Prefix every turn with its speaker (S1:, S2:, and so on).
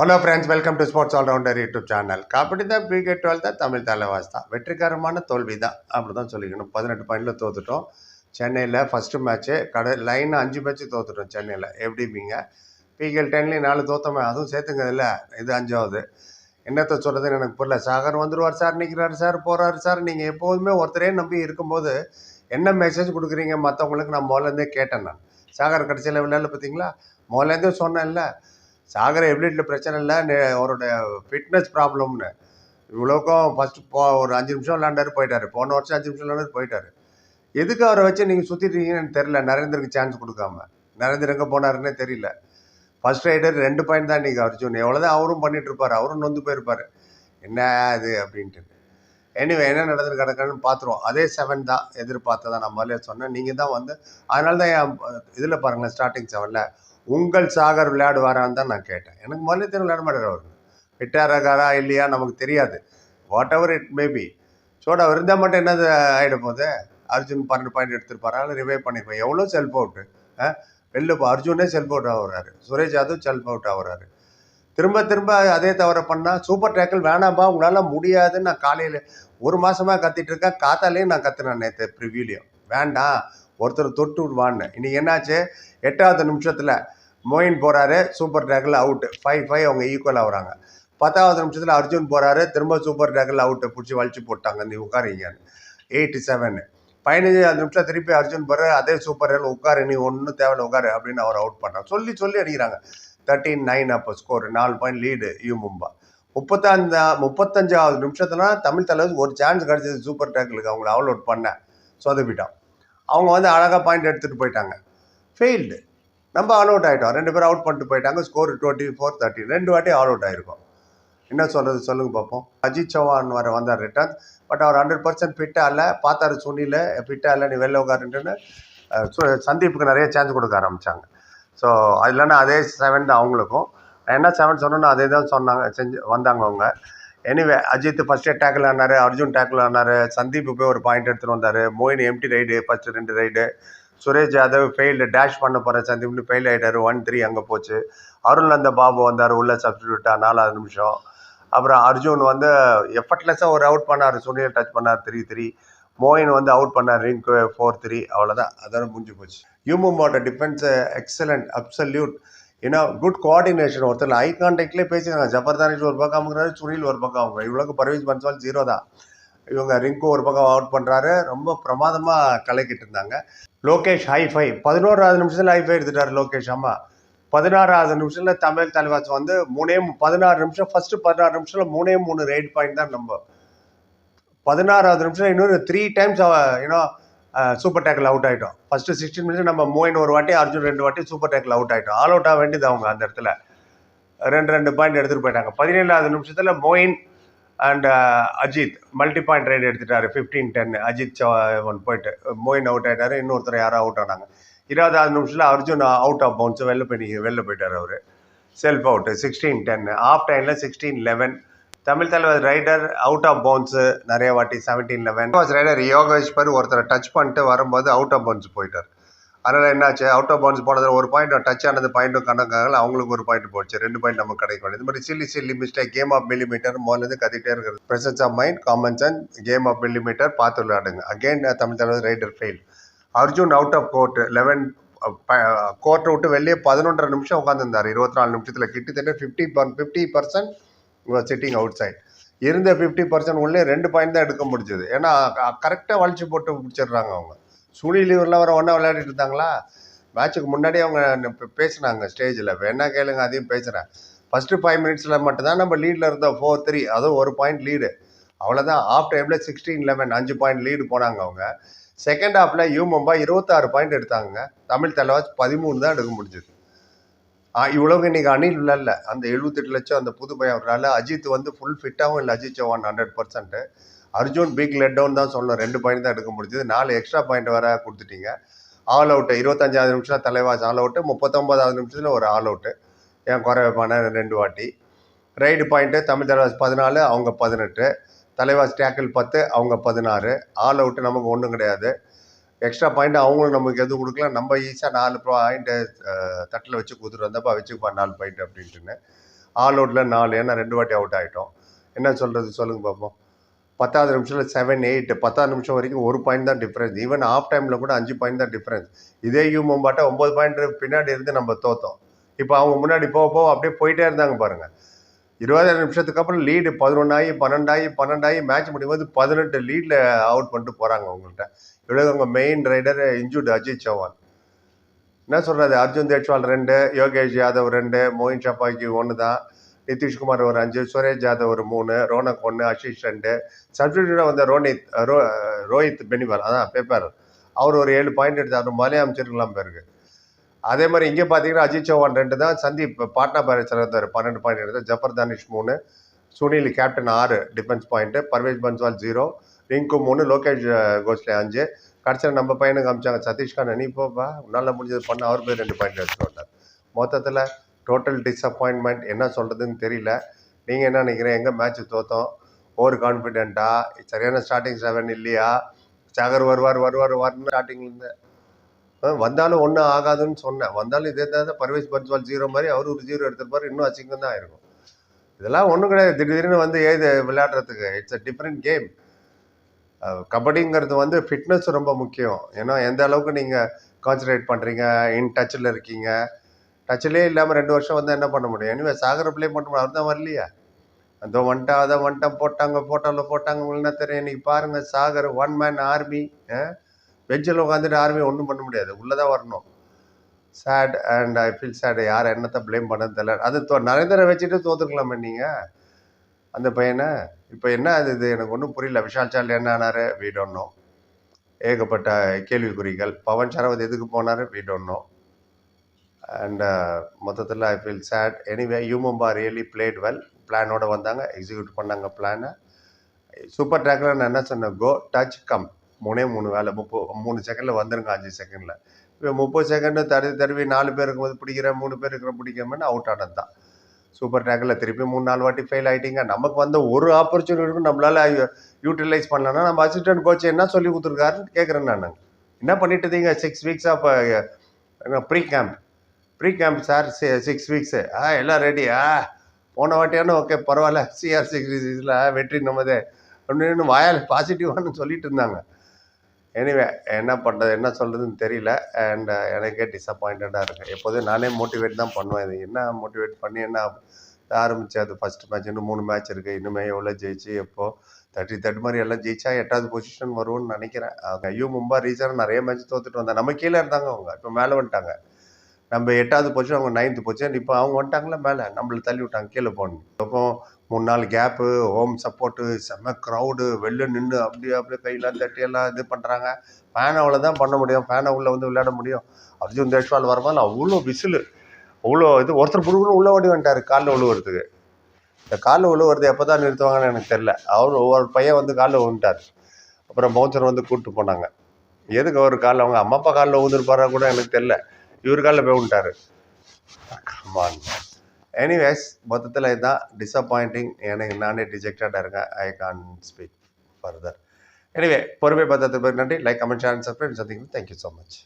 S1: Hello friends welcome to sports allrounder YouTube channel kabaddi தான் PK twelve தான் தமிழ் தலைவாஸ் தான். வெற்றிகரமான தோல்வி தான் அப்படி தான் சொல்லிக்கணும். பதினெட்டு பாயிண்டில் தோத்துட்டோம். சென்னையில் ஃபஸ்ட்டு மேட்ச்சு கடை லைன் அஞ்சு மேட்ச்சு தோத்துட்டோம் சென்னையில். எப்படிப்பீங்க பிகேல் டென்லேயும் நாலு தோத்தமே அதுவும் சேர்த்துங்க இல்லை இது அஞ்சாவது. என்னத்தை சொல்கிறதுன்னு எனக்கு புரியல. சாகர் வந்துடுவார் சார் நிற்கிறாரு சார் போகிறாரு சார். நீங்கள் எப்போதுமே ஒருத்தரே நம்பி இருக்கும்போது என்ன மெசேஜ் கொடுக்குறீங்க? மற்றவங்களுக்கு நான் முதலேருந்தே கேட்டேன் நான். சாகர் கடைசியில் விளையாடல பார்த்தீங்களா? முதலேருந்தே சொன்னேன்ல. சாகர எபிலிட்டியில் பிரச்சனை இல்லை நே- அவரோட ஃபிட்னஸ் ப்ராப்ளம்னு இவ்வளோக்கும் ஃபஸ்ட்டு போ ஒரு அஞ்சு நிமிஷம் விளாண்டாரு போயிட்டார். போன வருஷம் அஞ்சு நிமிஷம் விளாண்டாரு போயிட்டார். எதுக்கு அவரை வச்சு நீங்கள் சுற்றிட்டீங்கன்னு தெரில நரேந்திரக்கு சான்ஸ் கொடுக்காம. நரேந்திர எங்கே போனாருன்னே தெரியல. ஃபர்ஸ்ட் ரைடர் ரெண்டு பாயிண்ட் தான் நீங்கள் அர்ஜுன் எவ்வளோதான் அவரும் பண்ணிகிட்ருப்பார் இருப்பார் அவரும் நொந்து போயிருப்பார். என்ன இது அப்படின்ட்டு. எனிவே என்ன நடந்தது கிடக்குன்னு பார்த்துருவோம் அதே செவன் தான் எதிர்பார்த்ததான் நான் முதல்ல சொன்னேன். நீங்கள் தான் வந்து அதனால தான் என் இதில் பாருங்களேன் ஸ்டார்டிங் செவனில் உங்கள் சாகர் விளையாடுவாரான்னு தான் நான் கேட்டேன். எனக்கு முதல்ல தெரியும் விளையாட மாட்டார் அவர். விட்டாரகாரா இல்லையா நமக்கு தெரியாது. Whatever it may be soda இருந்தால் மட்டும் என்னது ஆகிட போகுது? அர்ஜுன் பன்னெண்டு பாயிண்ட் எடுத்திருப்பாரா? இல்லை ரிவைவ் பண்ணியிருப்பேன் எவ்வளோ செல்ஃப் அவுட்டு வெளில இப்போ அர்ஜுனே செல்ஃப் அவுட் ஆகுறாரு. சுரேஷ் யாதவ் செல்ஃப் அவுட் ஆகுறாரு. திரும்ப திரும்ப அதே தவிர பண்ணால் சூப்பர் டேக்கிள் வேணாம்பா உங்களால் முடியாதுன்னு நான் காலையில் ஒரு மாதமாக கத்திட்டு இருக்கேன். காத்தாலேயும் நான் கத்துனேன் நேற்று ப்ரிவியூலையும் வேண்டாம். ஒருத்தர் தொட்டு விடுவான்னு. இன்றைக்கி என்னாச்சு? எட்டாவது நிமிஷத்தில் மோயின் போகிறாரு super tackle out five five அவங்க ஈக்குவல் ஆகுறாங்க. பத்தாவது நிமிஷத்தில் அர்ஜுன் போகிறாரு திரும்ப சூப்பர் டேக்கிள் அவுட்டு பிடிச்சி வலிச்சு போட்டாங்க. நீ உட்காரிங்கன்னு எயிட்டி செவன் பதினஞ்சாவது நிமிஷம் திருப்பி அர்ஜுன் போகிற அதே சூப்பர் டேக்கிள் உட்காரு நீ ஒன்றும் தேவையில்ல உட்காரு அப்படின்னு அவர் அவுட் பண்ணுறாங்க சொல்லி சொல்லி அடிக்கிறாங்க. தேர்ட்டின் நைன் அப்போ ஸ்கோர் நாலு பாயிண்ட் லீடு யூ மும்பா. முப்பத்தஞ்சா முப்பத்தஞ்சாவது நிமிஷத்துல தமிழ் தலைவர் ஒரு சான்ஸ் கிடச்சிது சூப்பர் டேக்கிளுக்கு அவங்கள ஆல் அவுட் பண்ண சொதப்பிட்டான். அவங்க வந்து அழகாக பாயிண்ட் எடுத்துகிட்டு போயிட்டாங்க. ஃபெயில்டு நம்ம ஆல் அவுட் ஆகிட்டோம் ரெண்டு பேரும் அவுட் பண்ணிட்டு போயிட்டாங்க. ஸ்கோர் டுவெண்ட்டி ஃபோர் தேர்ட்டி ரெண்டு வாட்டி ஆல் அவுட் ஆயிருக்கும். என்ன சொல்கிறது சொல்லுங்க பார்ப்போம் அஜித் சௌஹான் வர வந்தார் ரிட்டர்ன் பட் அவர் ஹண்ட்ரட் பர்சன்ட் ஃபிட்டாக இல்லை. பார்த்தாரு சுனியில் ஃபிட்டாக இல்லை. நீ வெளில உட்காருன்ட்டுன்னு சு- சந்தீப்புக்கு நிறைய சான்ஸ் கொடுக்க ஆரம்பித்தாங்க ஸோ அது இல்லைன்னா அதே செவன் தான் அவங்களுக்கும் என்ன செவன் சொன்னோன்னா அதே தான் சொன்னாங்க செஞ்சு வந்தாங்க அவங்க. எனிவே அஜித் ஃபஸ்ட்டே டேக்கில் ஆனார் அர்ஜுன் டேக்கில் ஆனார் சந்தீப் போய் ஒரு பாயிண்ட் எடுத்துகிட்டு வந்தார். மோயின் எம்டி ரைடு ஃபஸ்ட்டு ரெண்டு raid Suresh Yadav failed dash பண்ண போகிற சந்தீப்னு ஃபெயில் ஆகிட்டார் ஒன் த்ரீ அங்கே போச்சு. அருள் அந்த பாபு வந்தார் உள்ள சப்ஸ்டியூட்டாக நாலாவது நிமிஷம். அப்புறம் அர்ஜுன் வந்து எஃபர்ட்லெஸ்ஸாக ஒரு அவுட் பண்ணார். சுனில் டச் பண்ணார் த்ரீ த்ரீ மோயின் வந்து அவுட் பண்ணார் ரிங்க் ஃபோர் த்ரீ அவ்வளோதான் அதோட முடிஞ்சு போச்சு. யூமும்போட டிஃபென்ஸு எக்ஸலண்ட் அப்சல்யூட் ஏன்னா குட் கோஆர்டினேஷன் ஒருத்தர் ஐ கான்டாக்ட்லேயே பேசினாங்க ஜபர்தானிஷ் ஒரு பக்கம் அமுக்குறாரு சுனில் ஒரு பக்கம் அவங்க இவ்வளோக்கு பர்வீஸ் பன்சால் ஜீரோ தான். இவங்க ரிங்கு ஒரு பக்கம் அவுட் பண்ணுறாரு ரொம்ப பிரமாதமாக கலக்கிட்டு இருந்தாங்க. லோகேஷ் ஹைஃபை பதினோராவது நிமிஷத்தில் ஹைஃபை எடுத்துட்டார் லோகேஷ் அம்மா. பதினாறாவது நிமிஷத்தில் தமிழ் தலைவாஸ் வந்து மூணே பதினாறு நிமிஷம் ஃபஸ்ட்டு பதினாறு நிமிஷத்தில் மூணே மூணு ரைட் பாயிண்ட் தான் நம்ம. பதினாறாவது நிமிஷம் இன்னொரு த்ரீ டைம்ஸ் ஏன்னா சூப்பர் டேக்கில் அவுட் ஆகிட்டோம் ஃபஸ்ட்டு சிக்ஸ்டீன் மினிட்ஸ் நம்ம மோயின் ஒரு வாட்டி அர்ஜுன் ரெண்டு வாட்டி சூப்பர் டேக்கில் அவுட் ஆகிட்டோம் ஆல் அவுட் ஆக வேண்டியது அவங்க அந்த இடத்துல. ரெண்டு ரெண்டு பாயிண்ட் எடுத்துகிட்டு போயிட்டாங்க. பதினேழாவது நிமிஷத்தில் Moin and Ajith multi point raid எடுத்துட்டாரு. ஃபிஃப்டீன் டென் அஜித் ஒன் போயிட்டு மோயின் அவுட் ஆகிட்டார் இன்னொருத்தர் யாரோ அவுட் ஆனாங்க. இருபதாவது நிமிஷத்தில் அர்ஜுன் அவுட் ஆஃப் பவுன்ஸ் வெளில போய் வெளில போயிட்டார் அவர். Self out sixteen ten half டைமில் sixteen eleven Tamil Thalaivar raider out of bounds நிறைய வாட்டி செவன்டீன் லெவன் ரைடர் யோகேஸ்வர் ஒருத்தரை டச் பண்ணிட்டு வரும்போது அவுட் ஆஃப் பவுன்ஸ் போயிட்டார். அதனால் என்னாச்சு? அவுட் ஆஃப் பவுன்ஸ் போனது ஒரு பாயிண்ட் டச் ஆனது பாயிண்ட்டும் கணக்காகல அவங்களுக்கு ஒரு பாயிண்ட் போச்சு. ரெண்டு பாயிண்ட் நமக்கு கிடைக்கும் இது மாதிரி silly silly mistake game of millimetre முதல்ல கத்திட்டே இருக்கிறது. Presence of mind common sense game of millimetre பார்த்து விளையாடுங்க. Again Tamil Thalaivar raider fail Arjun out of court eleven கோர்ட்டை விட்டு வெளியே பதினொன்றரை நிமிஷம் உட்காந்துருந்தார் இருபத்தி நாலு நிமிஷத்தில் கிட்டத்தட்ட fifty fifty percent sitting outside இருந்த ஃபிஃப்டி பர்சன்ட் உள்ளே ரெண்டு பாயிண்ட் தான் எடுக்க முடிஞ்சது. ஏன்னா கரெக்டாக வளைச்சி போட்டு பிடிச்சிடுறாங்க அவங்க. சுனில் இவரில் வர ஒன்றா விளையாடிட்டு இருந்தாங்களா? மேட்சுக்கு முன்னாடி அவங்க பேசினாங்க பேசுனாங்க ஸ்டேஜில் வேணா கேளுங்க அதையும் பேசுகிறேன் ஃபஸ்ட்டு ஃபைவ் மினிட்ஸில் மட்டும்தான் நம்ம லீடில் இருந்தோம் ஃபோர் த்ரீ அதுவும் ஒரு பாயிண்ட் லீடு அவ்வளோதான் ஆஃப் டைமில் சிக்ஸ்டீன் லெவன் அஞ்சு பாயிண்ட் லீடு போனாங்க அவங்க. செகண்ட் ஹாஃபில் யூ மும்பா இருபத்தாறு பாயிண்ட் எடுத்தாங்க. தமிழ் தலைவாஸ் பதிமூணு தான் எடுக்க முடிஞ்சது. இவ்வளவு இன்னைக்கு அணில் இல்லை அந்த எழுபத்தெட்டு லட்சம் அந்த புது பையன் அவரால் அஜித் வந்து ஃபுல் ஃபிட்டாகவும் இல்லை Ajith Chavan hundred percent Arjun big let down தான் சொல்லணும். ரெண்டு பாயிண்ட் தான் எடுக்க முடிஞ்சது. நாலு எக்ஸ்ட்ரா பாயிண்ட் வேற கொடுத்துட்டீங்க. ஆல் அவுட்டு இருபத்தஞ்சாவது நிமிஷம் தலைவாஸ் ஆல் அவுட்டு முப்பத்தொம்பதாவது நிமிஷத்தில் ஒரு ஆல் அவுட்டு என் குறைவான ரெண்டு வாட்டி. ரைடு பாயிண்ட்டு தமிழ் தலைவாஸ் பதினாலு அவங்க பதினெட்டு. தலைவாஸ் டேக்கிள் பத்து அவங்க பதினாறு. ஆல் அவுட்டு நமக்கு ஒன்றும் கிடையாது. எக்ஸ்ட்ரா பாயிண்ட் அவங்களும் நமக்கு எதுவும் கொடுக்கல. நம்ம ஈஸியாக நாலு பாயிண்ட்டு தட்டில் வச்சு கொடுத்துட்டு வந்தப்போ வச்சுப்பா நாலு பாயிண்ட் அப்படின்ட்டுன்னு ஆல் அவுட்டில் நாலு ஏன்னா ரெண்டு வாட்டி அவுட் ஆகிட்டோம் என்ன சொல்கிறது சொல்லுங்க பார்ப்போம் பத்தாவது நிமிஷத்தில் செவன் எயிட் பத்தாவது நிமிஷம் வரைக்கும் ஒரு பாயிண்ட் தான் டிஃப்ரென்ஸ் ஈவன் ஆஃப் டைமில் கூட அஞ்சு பாயிண்ட் தான் டிஃப்ரென்ஸ் இதே யூ மும்பாட்டை ஒம்பது பாயிண்ட் பின்னாடி இருந்து நம்ம தோத்தோம். இப்போ அவங்க முன்னாடி போக போக அப்படியே போயிட்டே இருந்தாங்க பாருங்கள் இருபதாயிரம் நிமிஷத்துக்கு அப்புறம் லீடு பதினொன்றாயி பன்னெண்டாயி பன்னெண்டாயி மேட்ச் முடியும் போது பதினெட்டு லீடில் அவுட் பண்ணிட்டு போகிறாங்க அவங்கள்ட்ட. இவ்வளோ உங்கள் main raider injured Ajith Chavan என்ன சொல்கிறது அர்ஜுன் தேஜ்வால் ரெண்டு யோகேஷ் யாதவ் ரெண்டு மோயின் சப்பாக்கி ஒன்று தான். நிதிஷ்குமார் ஒரு அஞ்சு சுரேஷ் யாதவ் ஒரு மூணு ரோனக் ஒன்று அஷீஷ் ரெண்டு. சப்ஸ்டியூட்டாக வந்த ரோனித் ரோ ரோஹித் பெனிவால் அதான் பேப்பர் அவர் ஒரு ஏழு பாயிண்ட் எடுத்தார். மலையை அமைச்சிருக்கலாம் பேருக்கு. அதே மாதிரி இங்கே பார்த்தீங்கன்னா அஜித் சௌஹான் ரெண்டு தான். சந்தீப் பாட்னா பேரச்சர் இருந்தார் பன்னெண்டு பாயிண்ட் எடுத்தார். ஜஃபர் தானிஷ் மூணு சுனில் கேப்டன் ஆறு defence point Parvesh Bhainswal zero Rinku மூணு லோகேஷ் கோஸ்லே அஞ்சு. கடைசியில் நம்ம பையனுக்கு அமிச்சாங்க சதீஷ்கான் நீ போப்பா உன்னால் முடிஞ்சது பண்ண. அவர் போய் ரெண்டு பாயிண்ட் எடுத்துகிட்டு வந்தார் மொத்தத்தில் டோட்டல் டிஸப்பாயின்மெண்ட் என்ன சொல்கிறதுன்னு தெரியல. நீங்கள் என்ன நினைக்கிறீங்க? எங்கே மேட்ச் தோத்தோம். ஓவர் கான்ஃபிடென்ட்டா சரியான ஸ்டார்டிங் செவன் இல்லையா? சாகர் வருவார் வருவார் வருவார்னு ஸ்டார்டிங்லேருந்து வந்தாலும் ஒன்றும் ஆகாதுன்னு சொன்னேன். வந்தாலும் இதே தான் பர்வேஷ் பன்ஸ்வால் ஜீரோ மாதிரி அவர் ஒரு ஜீரோ எடுத்திருப்பார். இன்னும் அசிங்கம் தான் இருக்கும் இதெல்லாம் ஒன்றும் கிடையாது. திடீர்னு வந்து ஏது விளையாடுறதுக்கு. இட்ஸ் அ டிஃப்ரெண்ட் கேம் கபடிங்கிறது வந்து ஃபிட்னஸ் ரொம்ப முக்கியம். ஏன்னா எந்த அளவுக்கு நீங்கள் கான்சன்ட்ரேட் பண்ணுறீங்க இன் டச்சில் இருக்கீங்க டச்சிலே இல்லாமல் ரெண்டு வருஷம் வந்து என்ன பண்ண முடியும்? எனிவே சாகர ப்ளே பண்ண அவர் தான் வரலையா? அந்த வந்துட்டா அதை வந்துட்டான் போட்டாங்க போட்டோவில் போட்டாங்க உங்களுக்கு என்ன தெரியும். இன்னைக்கு பாருங்கள் சாகர் ஒன் மேன் ஆர்மி பெஞ்சில் உட்காந்துட்டு ஆர்மி ஒன்றும் பண்ண முடியாது. உள்ளே தான் வரணும். Sad and I feel sad யார் என்னத்தை ப்ளேம் பண்ணது தெரியல. அது தோ நரேந்திர வச்சுட்டு தோத்துருக்கலாமே நீங்கள் அந்த பையனை இப்போ என்ன அது இது எனக்கு ஒன்றும் புரியல. விஷால் சால் என்ன ஆனார்? வீ டோன்ட் நோ ஏகப்பட்ட கேள்விக்குறிகள். பவன் சரவத் எதுக்கு போனார்? வீ டோன்ட் நோ அண்ட் மொத்தத்தில் ஐ ஃபீல் சேட் எனிவே யூமம்பா ரியலி பிளேட் வெல் பிளானோடு வந்தாங்க. எக்ஸிக்யூட் பண்ணாங்க பிளானை சூப்பர் ட்ராக்கில் நான் என்ன சொன்னேன்? கோ டச் கம் மூணே மூணு வேலை. முப்பது மூணு செகண்டில் வந்துருங்க அஞ்சு செகண்டில் இப்போ முப்பது செகண்டு தடவி தடவி நாலு பேர் இருக்கும்போது பிடிக்கிறேன் மூணு பேர் இருக்கிற பிடிக்காமன்னு அவுட் ஆனது தான் சூப்பர் டேக்கில் திருப்பி மூணு நாலு வாட்டி ஃபெயில் ஆகிட்டீங்க நமக்கு வந்த ஒரு ஆப்பர்ச்சுனிட்டிக்கும் நம்மளால் யூட்டிலைஸ் பண்ணலன்னா நம்ம அசிஸ்டன்ட் கோச் என்ன சொல்லி கொடுத்துருக்காருன்னு கேட்குறேன் நான். என்ன பண்ணிட்டு இருந்தீங்க six weeks of pre camp pre camp sir six weeks ஆ எல்லாம் ரெடி ஆ போன வாட்டியான ஓகே பரவாயில்ல. சிஆர் சிக்ஸில் வெற்றி நம்மதே. அப்படின்னு வாயால் பாசிட்டிவானு சொல்லிட்டு இருந்தாங்க. எனிவே என்ன பண்ணுறது என்ன சொல்கிறதுன்னு தெரியல. அண்ட் எனக்கே டிசப்பாயின்டாக இருக்குது எப்போதும் நானே மோட்டிவேட் தான் பண்ணுவேன். இது என்ன மோட்டிவேட் பண்ணி என்ன ஆரம்பிச்சு அது ஃபஸ்ட் மேட்ச் இன்னும் மூணு மேட்ச் இருக்குது இன்னுமே எவ்வளோ ஜெயிச்சு எப்போது தேர்ட்டி தேர்ட் மாதிரி எல்லாம் ஜெயிச்சா எட்டாவது பொசிஷன் வரும்னு நினைக்கிறேன். அவங்க ஐயோ மும்பா ரீசனாக நிறைய மேட்ச் தோத்துட்டு வந்தாங்க. நம்ம கீழே இருந்தாங்க அவங்க. இப்போ மேலே வந்துட்டாங்க. நம்ம எட்டாவது பொசிஷன் அவங்க நைன்த்து பொசிஷன் இப்போ அவங்க வந்துட்டாங்களே மேலே. நம்மளை தள்ளி விட்டாங்க. கீழே போகணும். அப்போ மூணு நாள் கேப்பு ஹோம் சப்போர்ட்டு செம்ம க்ரௌடு வெளில நின்று அப்படியே அப்படியே கையெல்லாம் தட்டி எல்லாம் இது பண்ணுறாங்க ஃபேனோவில் அவ்வளோ தான் பண்ண முடியும். ஃபேனை உள்ளே வந்து விளையாட முடியும். அர்ஜுன் தேஷ்வால் வரும்போது அவ்வளோ விசிலு. அவ்வளோ இது ஒருத்தர் புடுக்குன்னு உள்ளே ஓடி வந்துட்டார் காலில் உழுவுறதுக்கு. இந்த காலில் உழுவுறது எப்போ தான் நிறுத்துவாங்கன்னு எனக்கு தெரில அவர் ஒவ்வொரு பையன் வந்து காலில் விழுந்துட்டார் அப்புறம் பவுன்சர் வந்து கூப்பிட்டு போனாங்க. எதுக்கு அவர் காலில் அவங்க அம்மா அப்பா காலில் விழுந்துருப்பாரா கூட எனக்கு தெரில இவர் காலில் போய் விட்டார் கமான் எனிவேஸ் மொத்தத்தில் இதுதான் டிசப்பாயிண்டிங் எனக்கு நானே டிஜெக்டடாக இருக்கேன். I can speak further anyway பொறுமை பத்திரத்துக்கு நன்றி. லைக் கமெண்ட் ஷேர் சப்ஸ்கிரைப் சந்திங்க தேங்க்யூ ஸோ மச்